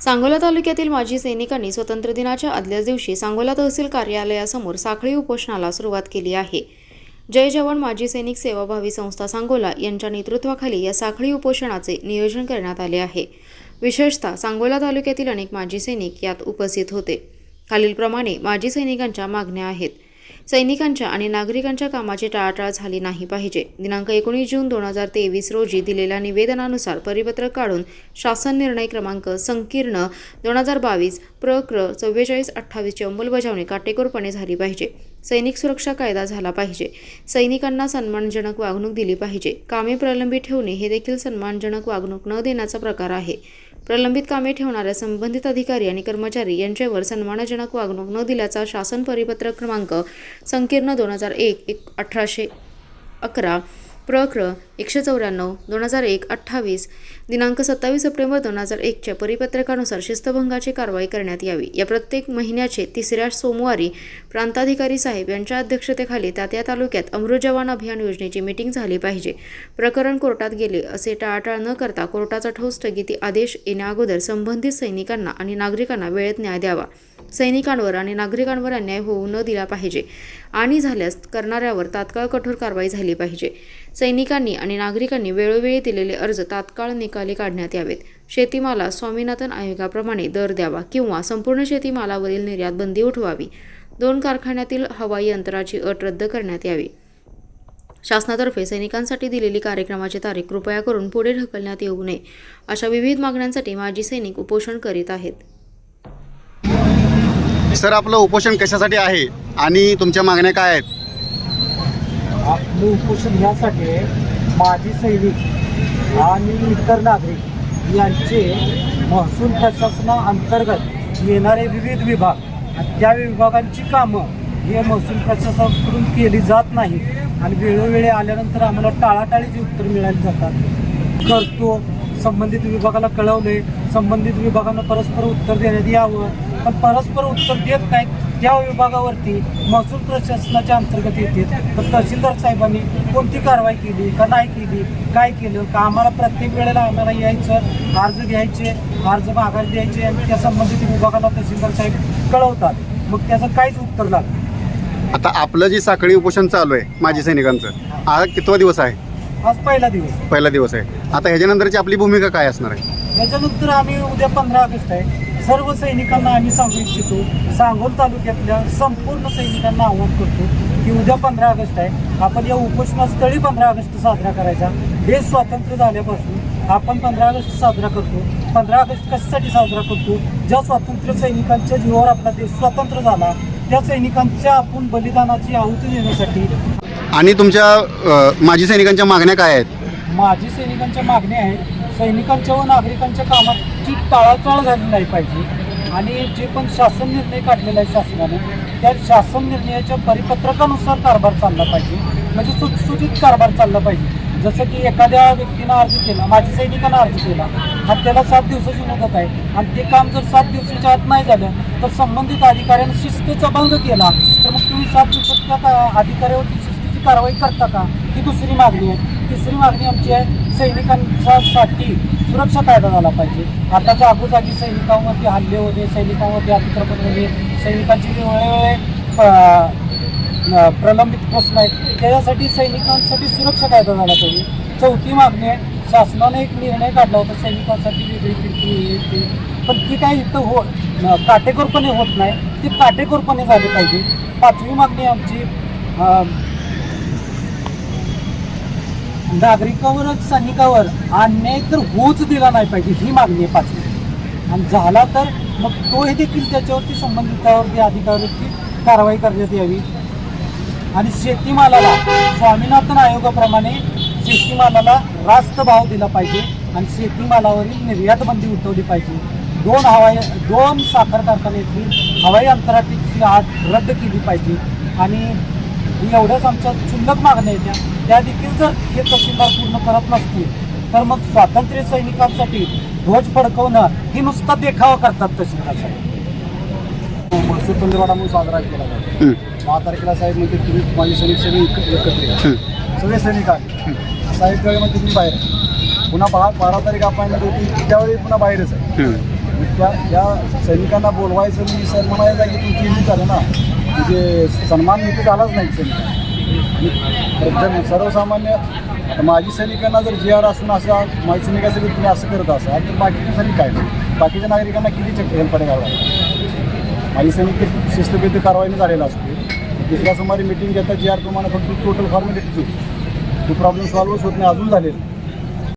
सांगोला तालुक्यातील माजी सैनिकांनी स्वतंत्र दिनाच्या आदल्याच दिवशी सांगोला तहसील कार्यालयासमोर साखळी उपोषणाला सुरुवात केली आहे. जय जवान माजी सैनिक सेवाभावी संस्था सांगोला यांच्या नेतृत्वाखाली या साखळी उपोषणाचे नियोजन करण्यात आले आहे. विशेषतः सांगोला तालुक्यातील अनेक माजी सैनिक यात उपस्थित होते. खालीलप्रमाणे माजी सैनिकांच्या मागण्या आहेत. सैनिकांच्या आणि नागरिकांच्या कामाची टाळाटाळ झाली नाही पाहिजे. दिनांक एकोणीस जून दोन हजार तेवीस रोजी दिलेल्या निवेदनानुसार परिपत्रक काढून शासन निर्णय क्रमांक संकीर्ण दोन हजार बावीस प्र क्र चव्वेचाळीस अठ्ठावीसची अंमलबजावणी काटेकोरपणे झाली पाहिजे. सैनिक सुरक्षा कायदा झाला पाहिजे. सैनिकांना सन्मानजनक वागणूक दिली पाहिजे. कामे प्रलंबित ठेवणे हे देखील सन्मानजनक वागणूक न देण्याचा प्रकार आहे. प्रलंबित कामे ठेवणाऱ्या संबंधित अधिकारी आणि कर्मचारी यांच्यावर सन्मानजनक वागणूक न दिल्याचा शासन परिपत्रक क्रमांक संकीर्ण दोन हजार एक एक अठराशे अकरा प्रक्र एकशे चौऱ्याण्णव दोन हजार एक अठ्ठावीस दिनांक सत्तावीस सप्टेंबर दोन हजार एकच्या परिपत्रकानुसार शिस्तभंगाची कारवाई करण्यात यावी. या प्रत्येक महिन्याचे तिसऱ्या सोमवारी प्रांताधिकारी साहेब यांच्या अध्यक्षतेखाली त्या त्या तालुक्यात अमृत जवान अभियान योजनेची मीटिंग झाली पाहिजे. प्रकरण कोर्टात गेले असे टाळाटाळ न करता कोर्टाचा ठोस स्थगिती आदेश येण्याअगोदर संबंधित सैनिकांना आणि नागरिकांना वेळेत न्याय द्यावा. सैनिकांवर आणि नागरिकांवर अन्याय होऊ न दिला पाहिजे आणि झाल्यास करणाऱ्यावर तात्काळ कठोर कारवाई झाली पाहिजे. सैनिकांनी आणि नागरिकांनी वेळोवेळी दिलेले अर्ज तात्काळ निकाली काढण्यात यावेत. शेतीमाला स्वामीनाथन आयोगाप्रमाणे दर द्यावा किंवा संपूर्ण शेतीमालावरील निर्यात बंदी उठवावी. दोन कारखान्यातील हवाई अंतराची अट रद्द करण्यात यावी. शासनातर्फे सैनिकांसाठी दिलेली कार्यक्रमाची तारीख कृपया करून पुढे ढकलण्यात येऊ नये अशा विविध मागण्यांसाठी माजी सैनिक उपोषण करीत आहेत. सर आपलं उपोषण कशासाठी आहे आणि तुमच्या मागण्या काय आहेत? आपलं उपोषण यासाठी माजी सैनिक आणि इतर नागरिक यांचे महसूल प्रशासनाअंतर्गत येणारे विविध विभाग आणि त्या विभागांची कामं हे महसूल प्रशासनाकडून केली जात नाही. आणि वेळोवेळी आल्यानंतर आम्हाला टाळाटाळीची उत्तर मिळाली जातात. करतो संबंधित विभागाला कळवले संबंधित विभागानं परस्पर उत्तर देण्यात यावं. पण परस्पर उत्तर देत नाहीत त्या विभागावरती महसूल प्रशासनाच्या अंतर्गत येते तर तहसीलदार साहेबांनी कोणती कारवाई केली का नाही केली काय केलं का आम्हाला प्रत्येक वेळेला आम्हाला यायचं अर्ज घ्यायचे अर्ज माघारी द्यायचे आणि त्या संबंधित विभागाला तहसीलदार साहेब कळवतात. मग त्याचं काहीच उत्तर लागतं आता आपलं जे साखळी उपोषण चालू आहे माजी सैनिकांचं हा कितवा दिवस आहे? आज पहिला दिवस. पहिला दिवस आहे. आता ह्याच्यानंतरची आपली भूमिका काय असणार आहे? त्याच्यानंतर आम्ही उद्या पंधरा ऑगस्ट आहे. सर्व सैनिकांना आम्ही सांगू इच्छितो सांगोल तालुक्यातल्या संपूर्ण सैनिकांना आव्हान करतो की उद्या पंधरा ऑगस्ट आहे. आपण या उपोषणास्थळी पंधरा ऑगस्ट साजरा करायचा. देश स्वातंत्र्य झाल्यापासून आपण पंधरा ऑगस्ट साजरा करतो. पंधरा ऑगस्ट कशासाठी साजरा करतो? ज्या स्वातंत्र्य सैनिकांच्या जीवावर आपला देश स्वतंत्र झाला त्या सैनिकांच्या आपण बलिदानाची आहुती देण्यासाठी आणि तुमच्या माजी सैनिकांच्या मागण्या काय आहेत? माजी सैनिकांच्या मागण्या आहेत सैनिकांच्या व नागरिकांच्या कामाची टाळाटाळ झाली नाही पाहिजे आणि जे पण शासन निर्णय काढलेला आहे शासनाने त्या शासन निर्णयाच्या परिपत्रकानुसार कारभार चालला पाहिजे. म्हणजे सुटसुटीत कारभार चालला पाहिजे. जसं की एखाद्या व्यक्तीनं अर्ज केला माझ्या सैनिकांना अर्ज केला हत्याला त्याला सात दिवसाची मुदत आहे आणि ते काम जर सात दिवसाच्या आत नाही झालं तर संबंधित अधिकाऱ्यानं शिस्तीचा भंग केला तर मग तुम्ही सात दिवसात त्या का- अधिकाऱ्यावरती शिस्तीची कारवाई करता का? ही दुसरी मागणी आहे. तिसरी मागणी आमची आहे सैनिकांसाठी सुरक्षा कायदा झाला पाहिजे. आताच्या आगोजागी सैनिकांवरती हल्ले होते सैनिकांवरती अतिक्रमण होते सैनिकांची वेळोवेळी प्रलंबित प्रश्न आहेत त्याच्यासाठी सैनिकांसाठी सुरक्षा कायदा झाला पाहिजे. चौथी मागणी आहे शासनाने एक निर्णय काढला होता सैनिकांसाठी वेगळी खिडकी पण ती काय इथं हो काटेकोरपणे होत नाही ती काटेकोरपणे झाली पाहिजे. पाचवी मागणी आमची नागरिकांवरच सैनिकावर अन्याय तर होच दिला नाही पाहिजे ही मागणी आहे पाचवी. आणि झाला तर मग तोही देखील त्याच्यावरती संबंधितावरती अधिकाऱ्यावरती कारवाई करण्यात यावी. आणि शेतीमालाला स्वामीनाथन आयोगाप्रमाणे शेतीमालाला रास्त भाव दिला पाहिजे आणि शेतीमालावरील निर्यात बंदी उठवली पाहिजे. दोन हवाई दोन साखर कारखान्यातील हवाई अंतराळाची आट रद्द केली पाहिजे. आणि एवढ्याच आमच्या क्षुल्लक मागण्या आहेत त्या देखील जर हे तहसीलदार पूर्ण करत नसतील तर मग स्वातंत्र्य सैनिकांसाठी ध्वज फडकवणं ही नुसता देखावा करतात तहसीलदार साहेब महसूल पंधरवाडा म्हणून साजरा केला जातो हं, दहा तारखेला साहेब म्हणजे तुम्ही माझे सैनिक सगळे एक- एकत्र. हं. सगळे सैनिक आले साहेब वेळेमध्ये तुम्ही बाहेर आहे. पुन्हा बा बारा तारीख अपॉइंटमेंट होती त्यावेळी पुन्हा बाहेरच आहे हं. त्या त्या सैनिकांना बोलवायचं मी सर म्हणायला की तुमची ही झालं ना म्हणजे सन्मान इथे झालाच नाही सैनिकांना सर्वसामान्य माजी सैनिकांना जर जी आर असून असा माजी सैनिकासाठी तुम्ही असं करत असाल तर बाकीचे सैनिक काय? बाकीच्या नागरिकांना किती चक्र हेल्पडे घ्यावं लागेल माजी सैनिक शिस्तबद्ध कारवाईने झालेला असतो. दुसऱ्या सोमवारी मिटिंग घेतात जी आर प्रमाणे फक्त टोटल फॉर्मॅलिटीज होती तो प्रॉब्लेम सॉल्वच होत नाही अजून झालेला.